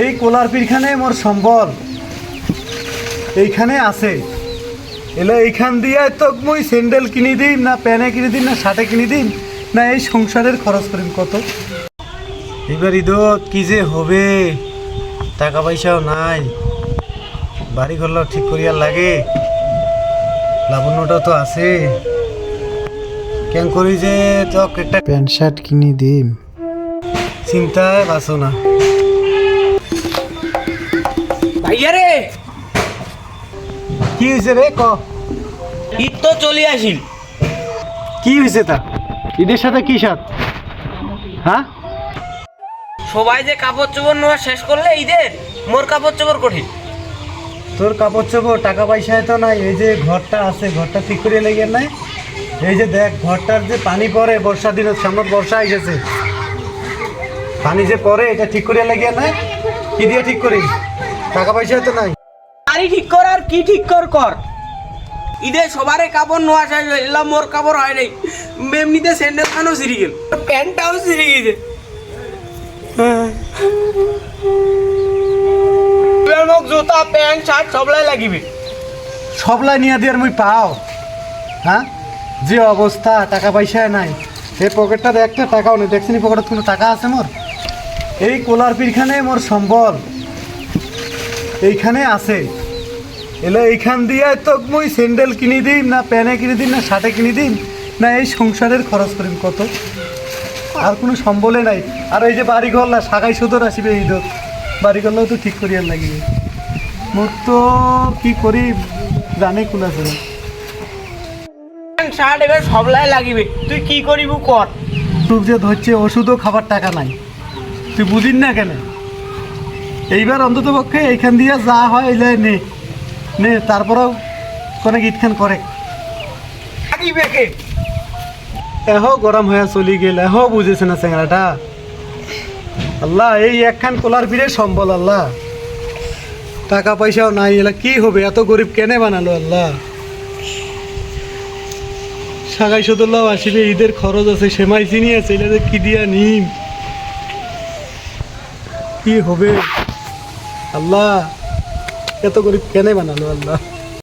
এই কোলার পিরখানে মোর সম্বল। এইখানে আছে। এলে এইখান দিয়ে তো মুই স্যান্ডেল কিনে দিম, না প্যানে কিনে দিম, না শার্টে কিনে দিম, না এই সংসারের খরচ করিম কত। এবার ঈদত কি যে হবে টাকা পয়সাও নাই বাড়ি ঘরলাও ঠিক করিয়ার লাগে, লাবণ্যটাও তো আছে। কেন করি যে তোক একটা প্যান্ট শার্ট কিনে দিম? চিন্তায় বাঁচো না। ভাইয়া রে কি হয়েছে রে ক? ঈদ তো চলে আসিল। কি হয়েছে তা? ঈদের সাথে কি সাথ? হ্যাঁ? সবাই যে কাপড় চোপড় নেওয়া শেষ করলে ঈদের মোর কাপড় চোপড় কঠিন। তোর কাপড় চোপড় টাকা পয়সা তো নাই এই যে ঘরটা আছে ঘরটা ঠিক করে লেগে নাই। এই যে দেখ ঘরটার যে পানি পড়ে বর্ষা দিনের সামনে বর্ষা এসেছে পানি যে পড়ে এটা ঠিক করে লেগে নাই। কি দিয়ে ঠিক করি? টাকা পয়সা তো নাই। গাড়ি ঠিক কর আর কি ঠিক কর কর। ঈদে সবারে কাপড় নেওয়া শেষ হয়ে এলাম মোর কাপড় হয় নাই। এমনিতে স্যান্ডেল খানও সিঁড়ি গেল প্যান্টটাও সিঁড়ি গেছে। মোক জুতা প্যান্ট শার্ট সবলাই লাগিবে। সবলাই নিয়ে দিয়ে মুই পাও। হ্যাঁ? যে অবস্থা টাকা পয়সা নাই। এই পকেটটা একটা টাকাও নেই। দেখছিনি পকেটত কোনো টাকা আছে মোর? এই কোলার পিরখানে মোর সম্বল। এইখানে আছে। এলে এইখান দিয়ে তো মুই স্যান্ডেল কিনে দিম না প্যানে কিনে দিম না শার্টে কিনে দিম না এই সংসারের খরচ করিম কত? আর কোনো সম্বলে নাই। আর এই যে বাড়ি ঘর না সাগাই সুদর আসিবে ঈদত বাড়ি ঘরলেও তো ঠিক করিয়ার লাগিবে। মোর তো কি করি জানে কোন আছে না শার্ট এবার সবলাই লাগিবে। তুই কি করিব কর। তুই যে ধরছে ওষুধও খাবার টাকা নাই। তুই বুঝিন না কেন? এইবার অন্তত পক্ষে এইখান দিয়ে যা হয় এলে নে। নে তারপরেও কোনো গীতখান করে। এহ গরম হয়ে চলি গেল। এহ বুঝেছে না চেংড়াটা আল্লাহ এই একখান কোলার ফিরে সম্বল আল্লাহ। টাকা পয়সাও নাই এলা কি হবে? এত গরিব কেনে বানালো আল্লাহ? সাগাই সদুল্লাহ আসিবে ঈদের খরচ আছে সেমাই চিনি আছে এটা কি দিয়া নিম? কি হবে? আল্লাহ এত গরিব কেনে বানালো আল্লাহ।